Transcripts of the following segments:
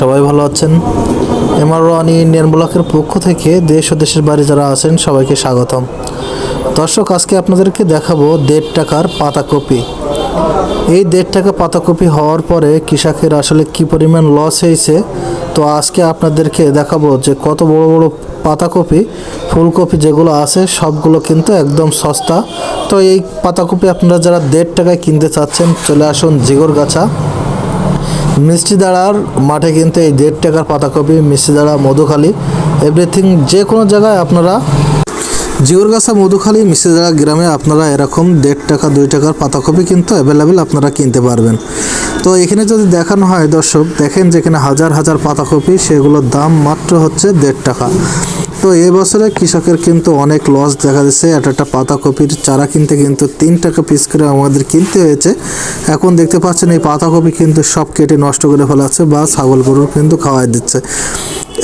সবাই ভালো আছেন? এমআর রানি ইন্ডিয়ান ব্লকের পক্ষ থেকে দেশ ও দেশের বাইরে যারা আছেন, সবাইকে স্বাগতম। দর্শক, আজকে আপনাদেরকে দেখাবো দেড় টাকার পাতাকপি। এই দেড় টাকা পাতাকপি হওয়ার পরে কৃষকের আসলে কি পরিমাণ লস হয়েছে, তো আজকে আপনাদেরকে দেখাবো যে কত বড় বড় পাতাকপি, ফুলকপি যেগুলো আছে, সবগুলো কিন্তু একদম সস্তা। তো এই পাতাকপি আপনারা যারা দেড় টাকায় কিনতে চাচ্ছেন, চলে আসুন জিগরগাছা। মিষ্টি দাঁড়ার মাঠে কিন্তু এই দেড় টাকার পাতাকপি, মিষ্টি দাঁড়া, মধুখালী এভরিথিং যে কোনো জায়গায় আপনারা জিওরগাছা মধুখালী মিষ্টিদাড়া গ্রামে আপনারা এরকম দেড় টাকা, দুই টাকার পাতাকপি কিন্তু অ্যাভেলেবেল আপনারা কিনতে পারবেন। তো এখানে যদি দেখানো হয় দর্শক, দেখেন যেখানে হাজার হাজার পাতাকপি, সেগুলোর দাম মাত্র হচ্ছে দেড় টাকা। তো এবছরে বছরে কৃষকের কিন্তু অনেক লস দেখা যাচ্ছে একটা একটা পাতাকপির চারা কিনতে কিন্তু তিন টাকা পিস করে আমাদের কিনতে হয়েছে। এখন দেখতে পাচ্ছেন এই পাতাকপি কিন্তু সব কেটে নষ্ট করে ফেলাচ্ছে বা ছাগল গরুর কিন্তু খাওয়াই দিচ্ছে।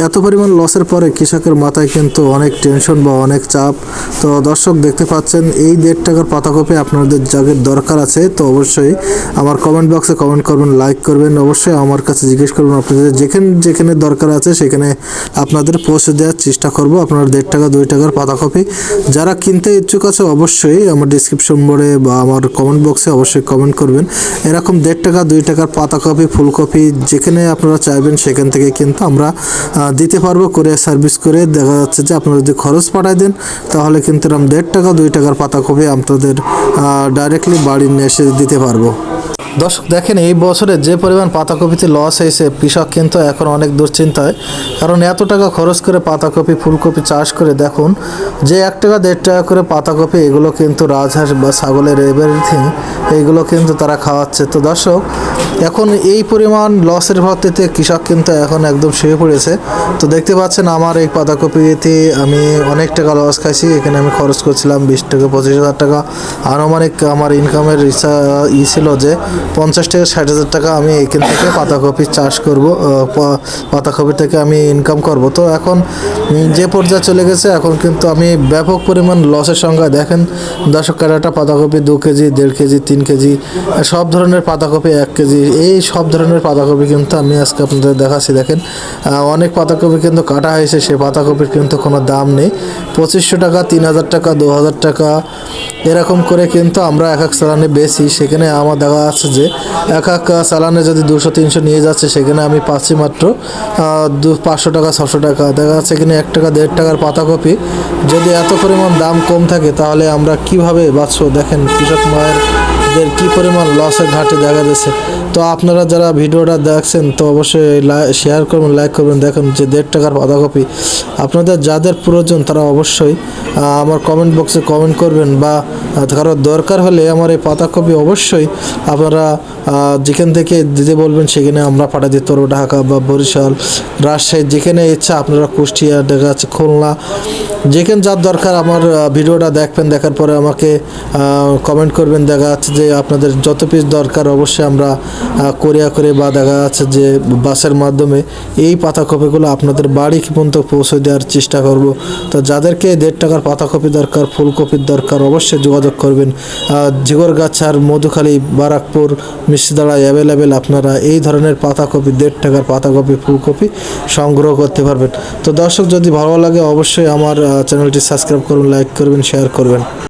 এত পরিমাণ লসের পরে কৃষকের মাথায় কিন্তু অনেক টেনশন বা অনেক চাপ। তো দর্শক দেখতে পাচ্ছেন, এই দেড় টাকার পাতাকপি আপনাদের যাদের দরকার আছে। তো অবশ্যই আমার কমেন্ট বক্সে কমেন্ট করবেন লাইক করবেন। অবশ্যই আমার কাছে জিজ্ঞেস করবেন আপনাদের যেখানে যেখানে দরকার আছে সেখানে আপনাদের পৌঁছে দেওয়ার চেষ্টা করব আপনার দেড় টাকা, দুই টাকার পাতাকপি। যারা কিনতে ইচ্ছুক আছে অবশ্যই আমার ডিসক্রিপশন বোর্ডে বা আমার কমেন্ট বক্সে অবশ্যই কমেন্ট করবেন। এরকম দেড় টাকা, দুই টাকার পাতাকপি, ফুলকপি যেখানে আপনারা চাইবেন সেখান থেকে কিন্তু আমরা দিতে পারব করে সার্ভিস করে। দেখা যাচ্ছে যে আপনারা যদি খরচ পাঠায় দেন, তাহলে কিন্তু এরকম দেড় টাকা, দুই টাকার পাতাকপি আপনাদের ডাইরেক্টলি বাড়ি নিয়ে এসে দিতে পারব। দর্শক, দেখেন এই বছরে যে পরিমাণ পাতাকপিতে লস হয়েছে, কৃষক কিন্তু এখন অনেক দুশ্চিন্তায়। কারণ এত টাকা খরচ করে পাতাকপি, ফুলকপি চাষ করে দেখুন, যে এক টাকা, দেড় টাকা করে পাতাকপি, এগুলো কিন্তু রাজহাঁস বা ছাগলের এভরিথিং এইগুলো কিন্তু তারা খাওয়াচ্ছে। তো দর্শক এখন এই পরিমাণ লসের ভর্তিতে কৃষক কিন্তু এখন একদম শুয়ে পড়েছে। তো দেখতে পাচ্ছেন আমার এই পাতাকপিতে আমি অনেক টাকা লস খাইছি। এখানে আমি খরচ করছিলাম বিশ টাকা পঁচিশ হাজার টাকা। আনুমানিক আমার ইনকামের ই ছিল যে পঞ্চাশ থেকে ষাট হাজার টাকা আমি এখান থেকে পাতাকপি চাষ করব পাতাকপি থেকে আমি ইনকাম করব। তো এখন যে পর্যায়ে চলে গেছে, এখন কিন্তু আমি ব্যাপক পরিমাণ লসের সংখ্যা দেখেন দশক কাটাটা পাতাকপি দু কেজি, দেড় কেজি, তিন কেজি, সব ধরনের পাতাকপি এক কেজি এই সব ধরনের পাতাকপি কিন্তু আমি আজকে আপনাদের দেখাচ্ছি, দেখেন। অনেক পাতাকপি কিন্তু কাটা হয়েছে সেই পাতাকপির কিন্তু কোনো দাম নেই। পঁচিশশো টাকা, তিন হাজার টাকা, দু হাজার টাকা, এরকম করে কিন্তু আমরা এক এক চালানে বেশি সেখানে আমার দেখা যাচ্ছে যে এক এক চালানে যদি দুশো, তিনশো নিয়ে যাচ্ছে, সেখানে আমি পাচ্ছি মাত্র দু, পাঁচশো টাকা, ছশো টাকা। দেখা যাচ্ছে এখানে এক টাকা, দেড় টাকার পাতাকপি। যদি এত পরিমাণ দাম কম থাকে, তাহলে আমরা কীভাবে বাঁচবো? দেখেন, কৃষক মায়ের দের কি পরিমাণ লসের ঘাটে দেখা যাচ্ছে তো আপনারা যারা ভিডিওটা দেখছেন তো অবশ্যই শেয়ার করবেন লাইক করবেন। দেখেন যে দেড় টাকার বাঁধাকপি। আপনাদের যাদের প্রয়োজন তারা অবশ্যই আমার কমেন্ট বক্সে কমেন্ট করবেন বা আহ, কারও দরকার হলে আমার এই পাতাকপি অবশ্যই আপনারা যেখান থেকে দিতে বলবেন সেখানে আমরা পাঠিয়ে দিতে পারব ঢাকা বা বরিশাল রাজশাহী যেখানে ইচ্ছা আপনারা কুষ্টিয়া দেখা যাচ্ছে খুলনা যেখানে যার দরকার আমার ভিডিওটা দেখবেন দেখার পরে আমাকে কমেন্ট করবেন। দেখা যাচ্ছে যে আপনাদের যত পিস দরকার অবশ্যই আমরা কোরিয়া করে বা দেখা যাচ্ছে যে বাসের মাধ্যমে এই পাতাকপিগুলো আপনাদের বাড়ি পর্যন্ত পৌঁছে দেওয়ার চেষ্টা করব। তো যাদেরকে দেড় টাকার পাতাকপি দরকার ফুলকপির দরকার অবশ্যই যোগাযোগ করবেন। জিগরগাছার মধুখালী, বারাকপুর মিষ্টিদাড়ায় অ্যাভেলেবেল আপনারা এই ধরনের পাতাকপি, দেড় টাকার পাতাকপি, ফুলকপি সংগ্রহ করতে পারবেন। তো দর্শক, যদি ভালো লাগে অবশ্যই আমার চ্যানেলটি সাবস্ক্রাইব করুন লাইক করবেন শেয়ার করবেন।